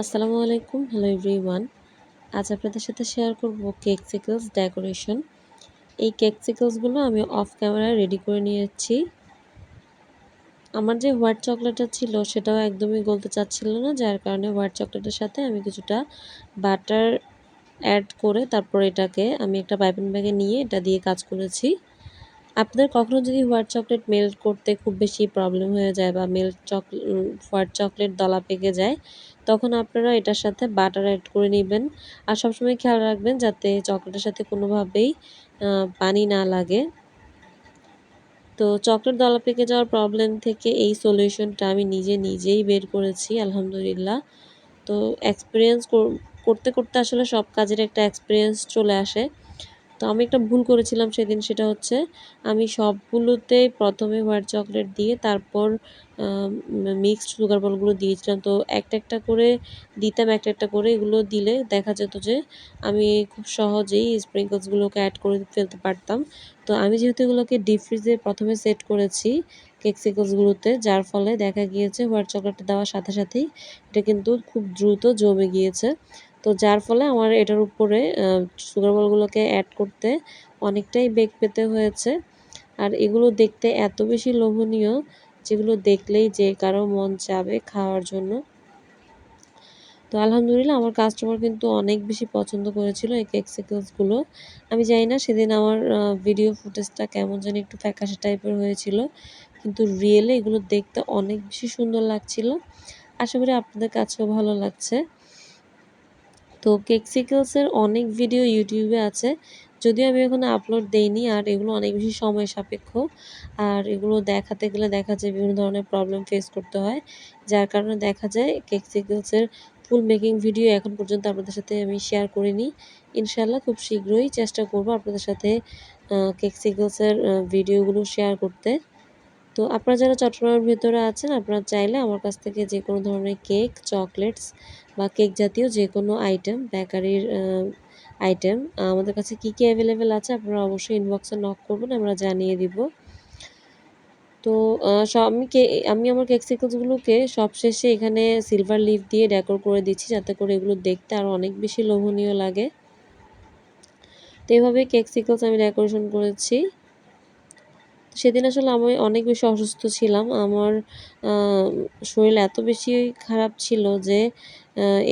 আসসালামু আলাইকুম, hello everyone. আজ আপনাদের সাথে শেয়ার করব কেক সিকলস ডেকোরেশন। এই কেক সিকলসগুলো আমি অফ ক্যামেরায় রেডি করে নিয়েছি। আমার যে হোয়াইট চকলেটটা ছিল সেটাও একদমই গলতে চাচ্ছিল না, যার কারণে হোয়াইট চকলেটের সাথে আমি কিছুটা বাটার অ্যাড করে তারপর এটাকে আমি একটা পাইপিং ব্যাগে নিয়ে এটা দিয়ে কাজ করেছি। আপনাদের কখনো যদি হোয়াইট চকলেট মেল্ট করতে খুব বেশি প্রবলেম হয়ে যায় বা মেল্ট চকলেট হোয়াইট চকলেট দলা পেকে যায়, তখন আপনারা এটার সাথে বাটার অ্যাড করে নেবেন। আর সবসময় খেয়াল রাখবেন যাতে চকলেটের সাথে কোনোভাবেই পানি না লাগে। তো চকলেট দলা পেকে যাওয়ার প্রবলেম থেকে এই সলিউশনটা আমি নিজে নিজেই বের করেছি, আলহামদুলিল্লাহ। তো এক্সপিরিয়েন্স করতে করতে আসলে সব কাজের একটা এক্সপিরিয়েন্স চলে আসে। তো আমি একটা ভুল করেছিলাম সেদিন, সেটা হচ্ছে আমি সবগুলোতে প্রথমে হোয়াইট চকলেট দিয়ে তারপর মিক্সড সুগার বলগুলো দিয়েছিলাম। তো একটা একটা করে দিতাম, একটা একটা করে এগুলো দিলে দেখা যেত যে আমি খুব সহজেই স্প্রিঙ্কলসগুলোকে অ্যাড করে ফেলতে পারতাম। তো আমি যেহেতু এগুলোকে ডিপ ফ্রিজে প্রথমে সেট করেছি কেক সিকলসগুলোতে যার ফলে দেখা গিয়েছে হোয়াইট চকলেটটা দেওয়ার সাথে সাথেই এটা কিন্তু খুব দ্রুত জমে গিয়েছে। তো যার ফলে আমার এটার উপরে সুগার বলগুলোকে অ্যাড করতে অনেকটাই বেগ পেতে হয়েছে। আর এগুলো দেখতে এত বেশি লোভনীয়, যেগুলো দেখলেই যে কারও মন চাবে খাওয়ার জন্য। তো আলহামদুলিল্লাহ আমার কাস্টমার কিন্তু অনেক বেশি পছন্দ করেছিল এই কেক সিকলসগুলো আমি জানি না সেদিন আমার ভিডিও ফুটেজটা কেমন জানি একটু ফ্যাকাশে টাইপের হয়েছিল, কিন্তু রিয়েলে এগুলো দেখতে অনেক বেশি সুন্দর লাগছিল। আশা করি আপনাদের কাছেও ভালো লাগছে। তো কেকসিকেলসের অনেক ভিডিও ইউটিউবে আছে। যদিও আমি এখন আপলোড দেইনি, আর এগুলো অনেক বেশি সময় সাপেক্ষ। আর এগুলো দেখাতে গেলে দেখা যায় বিভিন্ন ধরনের প্রবলেম ফেস করতে হয়। যার কারণে দেখা যায় কেকসিকেলসের ফুল মেকিং ভিডিও এখন পর্যন্ত আপনাদের সাথে আমি শেয়ার করিনি। ইনশাল্লাহ খুব শীঘ্রই চেষ্টা করব আপনাদের সাথে কেকসিকেলসের ভিডিওগুলো শেয়ার করতে। তো আপনারা যারা চট্টগ্রামের ভেতরে আছেন, আপনারা চাইলে আমার কাছ থেকে যে কোনো ধরনের কেক, চকলেটস বা কেক জাতীয় যে কোনো আইটেম বেকারির আইটেম আমাদের কাছে কী কী অ্যাভেলেবেল আছে আপনারা অবশ্যই ইনবক্সে নক করবেন, আমরা জানিয়ে দিব। তো আমি কে, আমি আমার কেক সিকলসগুলোকে সবশেষে এখানে সিলভার লিফ দিয়ে ডেকোর করে দিচ্ছি, যাতে করে এগুলো দেখতে আরও অনেক বেশি লোভনীয় লাগে। তো এইভাবে কেক সিকলস আমি ডেকোরেশন করেছি। সেদিন আসলে আমি অনেক বেশি অসুস্থ ছিলাম। আমার শরীর এত বেশি খারাপ ছিল যে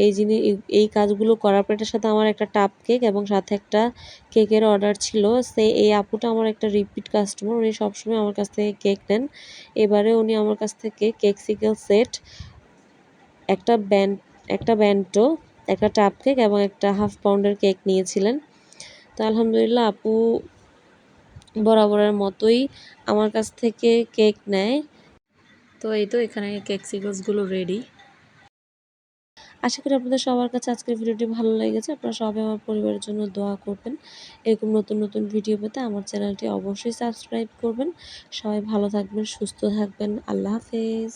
এই জিনিস, এই কাজগুলো করার পর সাথে আমার একটা টাপ কেক এবং সাথে একটা কেকের অর্ডার ছিল। সে, এই আপুটা আমার একটা রিপিট কাস্টমার উনি সবসময় আমার কাছ থেকে কেক নেন। এবারে উনি আমার কাছ থেকে কেক সিকেল সেট একটা ব্যান্ড একটা ব্যান্টো একটা টাপ কেক এবং একটা হাফ পাউন্ডের কেক নিয়েছিলেন। তো আলহামদুলিল্লাহ, আপু বরাবরের মতোই আমার কাছ থেকে কেক নেয়। তো এই তো এখানে কেক সিকলসগুলো রেডি আশা করি আপনাদের সবার কাছে আজকের ভিডিওটি ভালো লেগেছে। আপনারা সবাই আমার পরিবারের জন্য দোয়া করবেন। এরকম নতুন নতুন ভিডিও পেতে আমার চ্যানেলটি অবশ্যই সাবস্ক্রাইব করবেন। সবাই ভালো থাকবেন, সুস্থ থাকবেন। আল্লাহ হাফেজ।